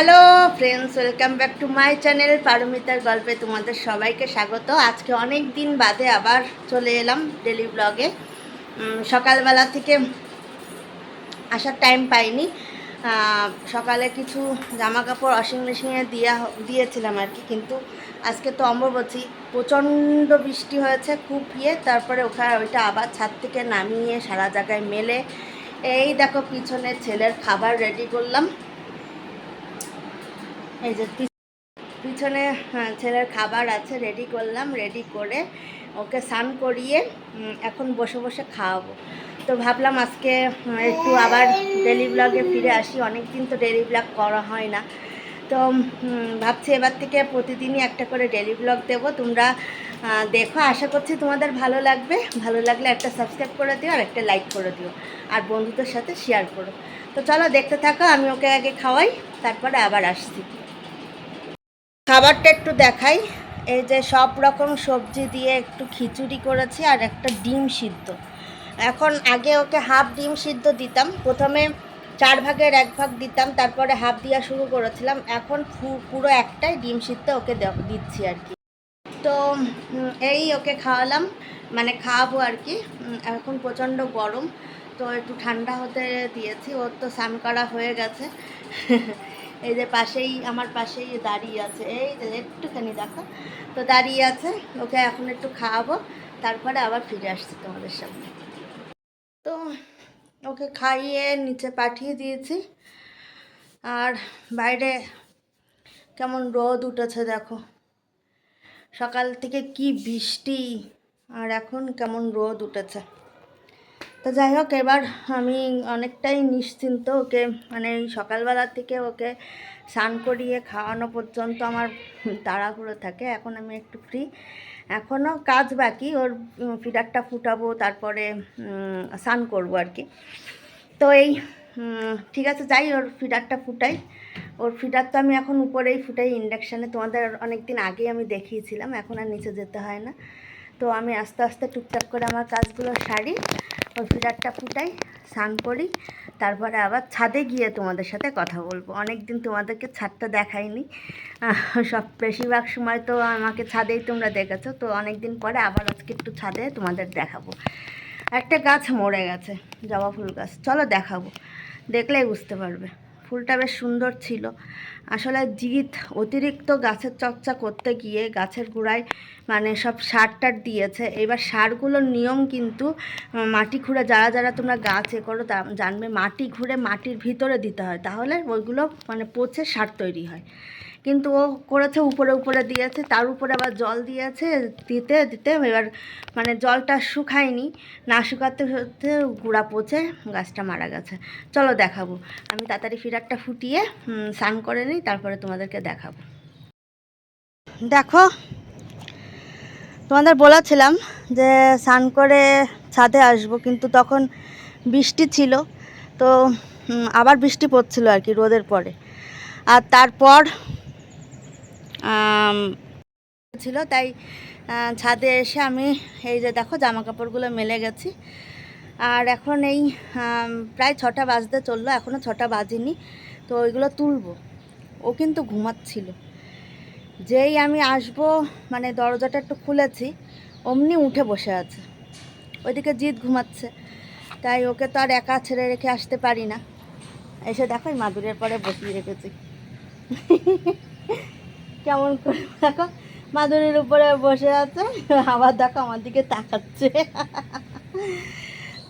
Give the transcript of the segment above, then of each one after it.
Hello friends, welcome back to my channel পারমিতার গল্পে তোমাদের সবাইকে স্বাগত। আজকে অনেক দিন বাদে আবার চলে এলাম ডেলি ব্লগে। সকালবেলা থেকে আসার টাইম পাইনি। সকালে কিছু জামা কাপড় ওয়াশিং মেশিনে দিয়া দিয়েছিলাম আর কি, কিন্তু আজকে তো অম্বুবচী। প্রচণ্ড বৃষ্টি হয়েছে, খুব ইয়ে। তারপরে ওখানে ওইটা আবার ছাদ থেকে নামিয়ে সারা জায়গায় মেলে। এই দেখো পিছনে ছেলের খাবার রেডি করলাম। এই যে পিছনে হ্যাঁ, ছেলের খাবার আছে রেডি করলাম রেডি করে ওকে স্নান করিয়ে এখন বসে বসে খাওয়াবো। তো ভাবলাম আজকে একটু আবার ডেলি ব্লগে ফিরে আসি। অনেক দিন তো ডেলি ব্লগ করা হয় না। তো ভাবছি এবার থেকে প্রতিদিনই একটা করে ডেলি ব্লগ দেবো। তোমরা দেখো। আশা করছি তোমাদের ভালো লাগবে। ভালো লাগলে একটা সাবস্ক্রাইব করে দিও আর একটা লাইক করে দিও। আর বন্ধুদের সাথে শেয়ার করো। তো চলো দেখতে থাকো আমি ওকে আগে খাওয়াই তারপরে আবার আসছি। খাবারটা একটু দেখাই। এই যে সব রকম সবজি দিয়ে একটু খিচুড়ি করেছি আর একটা ডিম সিদ্ধ। এখন আগে ওকে হাফ ডিম সিদ্ধ দিতাম। প্রথমে চার ভাগের এক ভাগ দিতাম, তারপরে হাফ দেওয়া শুরু করেছিলাম। এখন পুরো একটাই ডিম সিদ্ধ ওকে দিচ্ছি আর কি। তো এই ওকে খাওয়ালাম মানে খাওয়াবো আর কি। এখন প্রচণ্ড গরম, তো একটু ঠান্ডা হতে দিয়েছি। ওর তো স্নান করা হয়ে গেছে। এই যে পাশেই, আমার পাশেই দাঁড়িয়ে আছে। এই যে একটুখানি দেখো। তো দাঁড়িয়ে আছে, ওকে এখন একটু খাওয়াবো, তারপরে আবার ফিরে আসছি তোমাদের সামনে। তো ওকে খাইয়ে নিচে পাঠিয়ে দিয়েছি। আর বাইরে কেমন রোদ উঠেছে দেখো। সকাল থেকে কি বৃষ্টি, আর এখন কেমন রোদ উঠেছে। তো যাই হোক, এবার আমি অনেকটাই নিশ্চিন্ত ওকে মানে সকালবেলা থেকে ওকে স্নান করিয়ে খাওয়ানো পর্যন্ত আমার তাড়াহুড়ো থাকে, এখন আমি একটু ফ্রি এখনও কাজ বাকি, ওর ফিডারটা ফুটাবো, তারপরে স্নান করব আর কি। তো এই ঠিক আছে, যাই, ওর ফিডারটা ফুটাই। ওর ফিডার তো আমি এখন উপরেই ফুটাই ইন্ডাকশানে তোমাদের অনেক দিন আগেই আমি দেখিয়েছিলাম, এখন আর নিচে যেতে হয় না। তো আমি আস্তে আস্তে টুকটাক করে আমার কাজগুলো সারি। ওর ফিডারটা ফুটাই, স্নান করি, তারপরে আবার ছাদে গিয়ে তোমাদের সাথে কথা বলব। অনেক দিন তোমাদেরকে ছাদটা দেখাইনি। সব বেশিরভাগ সময় তো আমাকে ছাদেই তোমরা দেখেছ, তো অনেক দিন পরে আবার আজকে একটু ছাদে তোমাদের দেখাবো। একটা গাছ মরে গেছে, জবা ফুল গাছ। চলো দেখাবো, দেখলেই বুঝতে পারবে। ফুলটা বেশ সুন্দর ছিল। আসলে জিত অতিরিক্ত গাছের চর্চা করতে গিয়ে গাছের গোড়ায় মানে সব সার টার দিয়েছে। এবার সারগুলোর নিয়ম কিন্তু মাটি খুঁড়ে যারা যারা তোমরা গাছ এ করো জানবে, মাটি ঘুরে মাটির ভিতরে দিতে হয়। তাহলে ওইগুলো মানে পচে সার তৈরি হয়। কিন্তু ও করেছে, উপরে উপরে দিয়েছে, তার উপরে আবার জল দিয়েছে, দিতে দিতে এবার মানে জলটা শুকায়নি, না শুকাতে হতে গুঁড়া পচে গাছটা মারা গেছে। চলো দেখাবো। আমি তাড়াতাড়ি ফিডারটা ফুটিয়ে স্নান করে নিই, তারপরে তোমাদেরকে দেখাবো। দেখো, তোমাদের বলেছিলাম যে স্নান করে ছাদে আসব, কিন্তু তখন বৃষ্টি ছিল, তো আবার বৃষ্টি পড়ছিল আর কি রোদের পরে। আর তারপর ছিল, তাই ছাদে এসে আমি এই যে দেখো জামা কাপড়গুলো মেলে গেছি। আর এখন এই প্রায় ছটা বাজতে চলল এখনও ছটা বাজেনি, তো ওইগুলো তুলবো। ও কিন্তু ঘুমাচ্ছিল। যেই আমি আসব মানে দরজাটা একটু খুলেছি, অমনি উঠে বসে আছে। ওইদিকে জিৎ ঘুমাচ্ছে, তাই ওকে তো আর একা ছেড়ে রেখে আসতে পারি না। এসে দেখো মাদুরের পরে বসিয়ে রেখেছি। কেমন করে দেখো? মাদুরের উপরে বসে আছে, আবার দেখো আমার দিকে তাকাচ্ছে।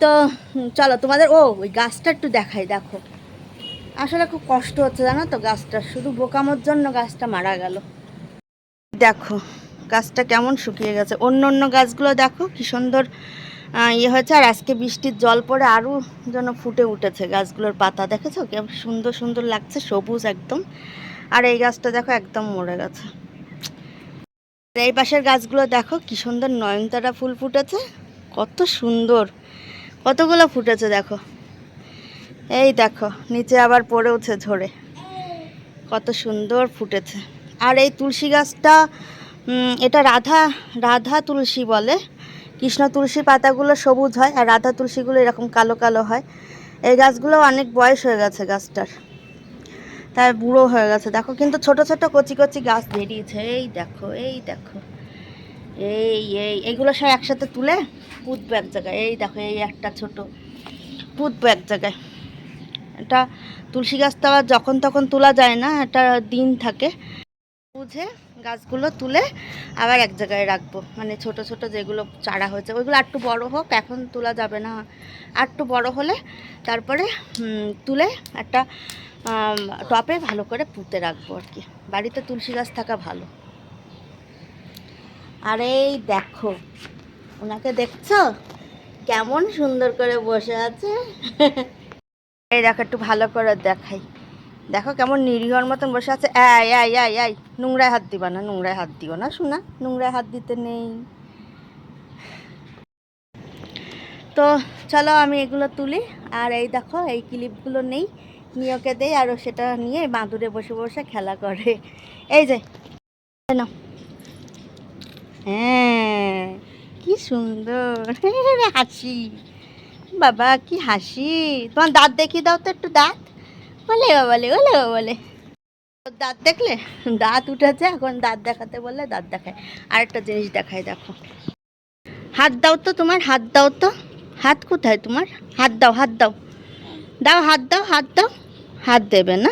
তো, চলো তোমাদের, ও, ওই গাছটা একটু দেখাই, দেখো। আসলে খুব কষ্ট হচ্ছে, জানো তো গাছটা, শুধু বোকামোর জন্য গাছটা মারা গেল। দেখো, গাছটা কেমন শুকিয়ে গেছে। অন্য অন্য গাছগুলো দেখো, কি সুন্দর ইয়ে হয়েছে। আর আজকে বৃষ্টির জল পড়ে আরও যেন ফুটে উঠেছে গাছগুলোর পাতা। দেখেছ? কেমন সুন্দর সুন্দর লাগছে, সবুজ একদম। আর এই গাছটা দেখো একদম মরে গেছে। এই পাশের গাছগুলো দেখো কি সুন্দর নয়নতারা ফুল ফুটেছে, কত সুন্দর, কতগুলো ফুটেছে দেখো। এই দেখো, নিচে আবার পড়েওছে ঝরে, কত সুন্দর ফুটেছে। আর এই তুলসী গাছটা এটা রাধা রাধা তুলসী বলে। কৃষ্ণ তুলসী পাতাগুলো সবুজ হয় আর রাধা তুলসীগুলো এরকম কালো কালো হয়। এই গাছগুলো অনেক বয়স হয়ে গেছে গাছটার। তাই বুড়ো হয়ে গেছে। দেখো কিন্তু ছোট ছোট কচি কচি গাছ বেরিয়েছে। এই দেখো এই দেখো, এই এই এইগুলো সব একসাথে তুলে পুঁতবো এক জায়গায়। এই দেখো, এই একটা ছোট পুঁতবো এক জায়গায়। এটা তুলসী গাছ তো আবার যখন তখন তোলা যায় না, একটা দিন থাকে। বুঝে গাছগুলো তুলে আবার এক জায়গায় রাখব। মানে ছোট ছোট যেগুলো চারা হয়েছে, ওইগুলো একটু বড় হোক, এখন তোলা যাবে না। একটু বড় হলে তারপরে তুলে একটা টপে ভালো করে পুঁতে রাখব আর কি। বাড়িতে তুলসী গাছ থাকা ভালো। আর এই দেখো, ওনাকে দেখছ? কেমন সুন্দর করে বসে আছে। এই দেখো, একটু ভালো করে দেখাই। দেখো কেমন নিরীহর মতন বসে আছে। এই এই এই এই, নোংরায় হাত দিবা না, নোংরায় হাত দিও না, শোনা? নোংরায় হাত দিতে নেই। তো চলো আমি এগুলো তুলি। আর এই দেখো, এই ক্লিপগুলো নেই। নিয়ে ওকে দেই আর সেটা নিয়ে বাঁদুরে বসে বসে খেলা করে। এই যে হ্যাঁ কি সুন্দর। হাসি। বাবা, কি হাসি। তোমার দাঁত দেখিয়ে দাও তো একটু দাঁত। বলে বলে বলে বলে। দাঁত দেখলে? দাঁত উঠেছে, এখন দাঁত দেখাতে বললে দাঁত দেখায়। আরেকটা জিনিস দেখায়, দেখো। হাত দাও তো তোমার, হাত দাও তো। হাত কোথায় তোমার? হাত দাও হাত দাও। দাও হাত দাও হাত দাও। হাত দেবে না?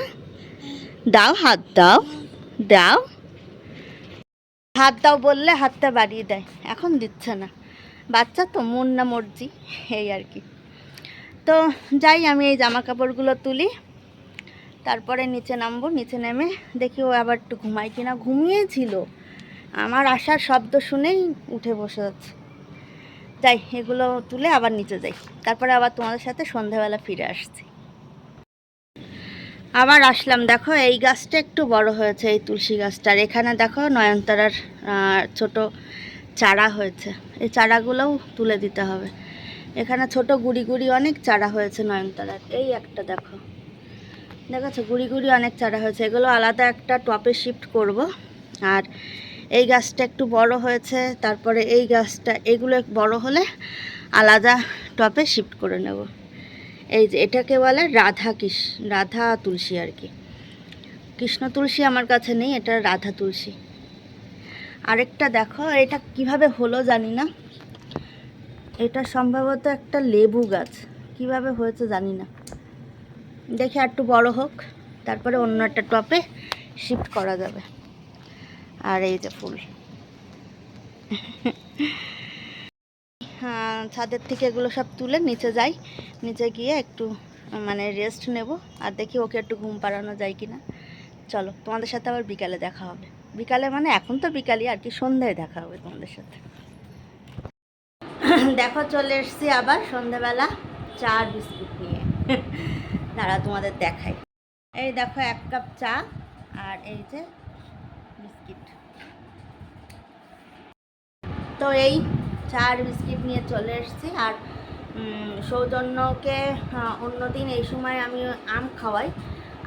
দাও, হাত দাও দাও। হাত দাও বললে হাতটা বাড়িয়ে দেয়। এখন দিচ্ছে না। বাচ্চা তো, মন না মর্জি, এই আর কি। তো যাই, আমি এই জামা কাপড়গুলো তুলি। তারপরে নিচে নামবো, নিচে নেমে দেখি ও আবার একটু ঘুমাই কিনা। ঘুমিয়েছিল। আমার আসার শব্দ শুনেই উঠে বসে যাচ্ছে যাই, এগুলো তুলে আবার নিচে যাই। তারপরে আবার তোমাদের সাথে সন্ধেবেলা ফিরে আসছি। আবার আসলাম। দেখো, এই গাছটা একটু বড় হয়েছে, এই তুলসী গাছটা। আর এখানে দেখো নয়নতারার ছোট চারা হয়েছে। এই চারাগুলোও তুলে দিতে হবে। এখানে ছোট গুড়ি গুড়ি অনেক চারা হয়েছে নয়নতারার। এই একটা দেখো। দেখাচ্ছে গুড়ি গুড়ি অনেক চারা হয়েছে। এগুলো আলাদা একটা টপে শিফট করব। আর এই গাছটা একটু বড় হয়েছে, তারপরে এই গাছটা, এগুলো বড় হলে আলাদা টপে শিফট করে নেব। এই যে এটাকে বলে রাধা কৃষ রাধা তুলসী আর কি। কৃষ্ণ তুলসী আমার কাছে নেই, এটা রাধা তুলসী। আরেকটা দেখো, এটা কীভাবে হলো জানি না। এটা সম্ভবত একটা লেবু গাছ, কীভাবে হয়েছে জানি না। দেখে একটু বড় হোক, তারপরে অন্য একটা টপে শিফট করা যাবে। আর এই যে ফুল। হ্যাঁ ছাদের থেকে এগুলো সব তুলে নিচে যাই। নিচে গিয়ে একটু মানে রেস্ট নেব। আর দেখি ওকে একটু ঘুম পাড়ানো যায় কি না চলো, তোমাদের সাথে আবার বিকালে দেখা হবে। বিকালে মানে এখন তো বিকালই, আর কি সন্ধ্যায় দেখা হবে তোমাদের সাথে। দেখো, চলে এসছি আবার সন্ধ্যাবেলা চা বিস্কুট নিয়ে। তারা তোমাদের দেখাই। এই দেখো, এক কাপ চা। আর এই যে বিস্কিট তো এই চা আর বিস্কিট নিয়ে চলে এসেছি। আর সৌজন্যকে অন্যদিন এই সময় আমি আম খাওয়াই।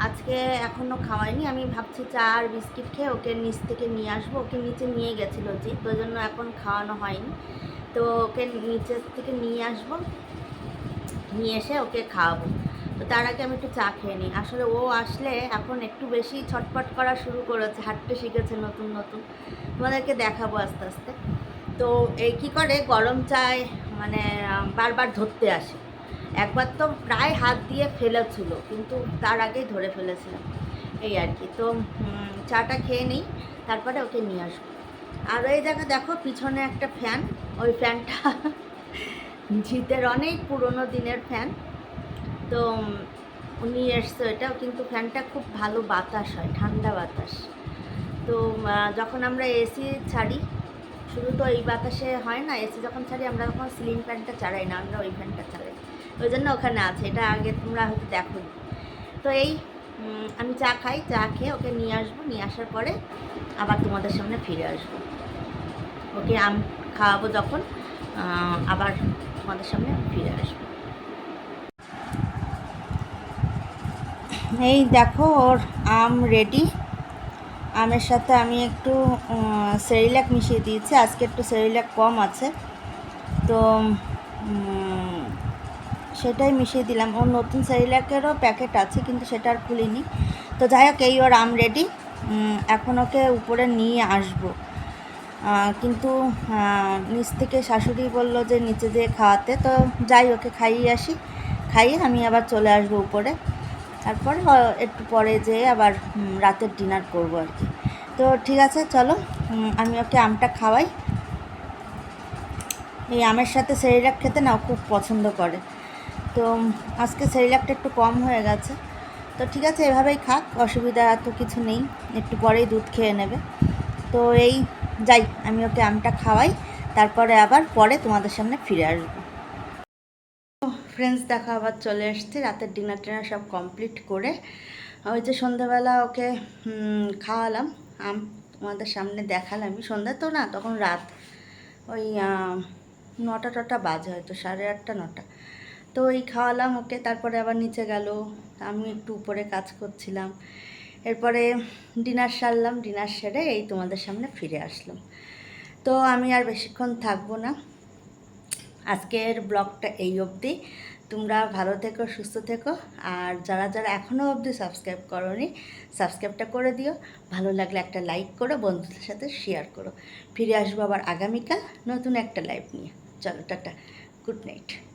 আজকে এখনও খাওয়াইনি। আমি ভাবছি চা আর বিস্কিট খেয়ে ওকে নিচ থেকে নিয়ে আসব। ওকে নিচে নিয়ে গেছিল জি তো জন্য এখন খাওয়ানো হয়নি। তো ওকে নিচের থেকে নিয়ে আসব। নিয়ে এসে ওকে খাওয়াবো। তো তার আগে আমি একটু চা খেয়ে নিই। আসলে ও আসলে এখন একটু বেশি ছটপট করা শুরু করেছে, হাঁটতে শিখেছে নতুন নতুন। তোমাদেরকে দেখাবো আস্তে আস্তে। তো এই কী করে? গরম চায় মানে বারবার ধরতে আসে। একবার তো প্রায় হাত দিয়ে ফেলেছিল, কিন্তু তার আগেই ধরে ফেলেছিলাম। এই আর কি। তো চাটা খেয়ে নিই, তারপরে ওকে নিয়ে আসব। আর এই জায়গা দেখো, পিছনে একটা ফ্যান। ওই ফ্যানটা জিতের অনেক পুরনো দিনের ফ্যান। তো, উনি এসছে এটাও কিন্তু ফ্যানটা খুব ভালো বাতাস হয়, ঠান্ডা বাতাস। তো যখন আমরা এসি ছাড়ি শুধু তো এই বাতাসে হয় না, এসি যখন ছাড়ি, আমরা তখন সিলিং ফ্যানটা চালাই না, আমরা ওই ফ্যানটা চালাই। ওই জন্য ওখানে আছে, এটা আগে তোমরা হয়তো দেখো তো এই আমি চা খাই, চা খেয়ে ওকে নিয়ে আসব, নিয়ে আসার পরে আবার তোমাদের সামনে ফিরে আসব। ওকে আম খাওয়াবো যখন আবার তোমাদের সামনে ফিরে আসব। এই দেখো, ওর আম রেডি আমের সাথে আমি একটু সেরিল্যাক মিশিয়ে দিয়েছি। আজকে একটু সেরিল্যাক কম আছে। তো সেটাই মিশিয়ে দিলাম। ওর নতুন সেরিল্যাকেরও প্যাকেট আছে, কিন্তু সেটা আর খুলিনি। তো যাই হোক, এই ওর আম রেডি এখন ওকে উপরে নিয়ে আসব। কিন্তু নিচ থেকে শাশুড়ি বলল যে নিচে যেয়ে খাওয়াতে। তো যাই ওকে খাইয়ে আসি। খাইয়ে আমি আবার চলে আসব উপরে। তারপর একটু পরে যেয়ে আবার রাতের ডিনার করব আর কি। তো ঠিক আছে, চলো আমি ওকে আমটা খাওয়াই। এই আমের সাথে সেরিলাক খেতে না খুব পছন্দ করে। তো আজকে সেরিলাকটা একটু কম হয়ে গেছে। তো ঠিক আছে, এভাবেই খাক, অসুবিধা তো কিছু নেই। একটু পরেই দুধ খেয়ে নেবে। তো এই, যাই, আমি ওকে আমটা খাওয়াই। তারপরে আবার পরে তোমাদের সামনে ফিরে আসব। ফ্রেন্ডস দেখা আবার চলে এসছে রাতের ডিনার টিনার সব কমপ্লিট করে ওই যে সন্ধ্যাবেলা ওকে খাওয়ালাম, আম তোমাদের সামনে দেখালামই সন্ধ্যা তো না, তখন রাত, ওই নটা টটা বাজে হয়তো, সাড়ে আটটা, নটা। তো ওই খাওয়ালাম ওকে, তারপরে আবার নিচে গেল। আমি একটু উপরে কাজ করছিলাম। এরপরে ডিনার সারলাম ডিনার সেরে এই তোমাদের সামনে ফিরে আসলাম। তো আমি আর বেশিক্ষণ থাকব না। আজকের ব্লগটা এই অবধি। তোমরা ভালো থেকো, সুস্থ থেকো। আর যারা যারা এখনও অবধি সাবস্ক্রাইব করোনি, সাবস্ক্রাইবটা করে দিও। ভালো লাগলে একটা লাইক করো, বন্ধুদের সাথে শেয়ার করো। ফিরে আসব আবার আগামীকাল নতুন একটা লাইভ নিয়ে। চলো, টাটা। Good night.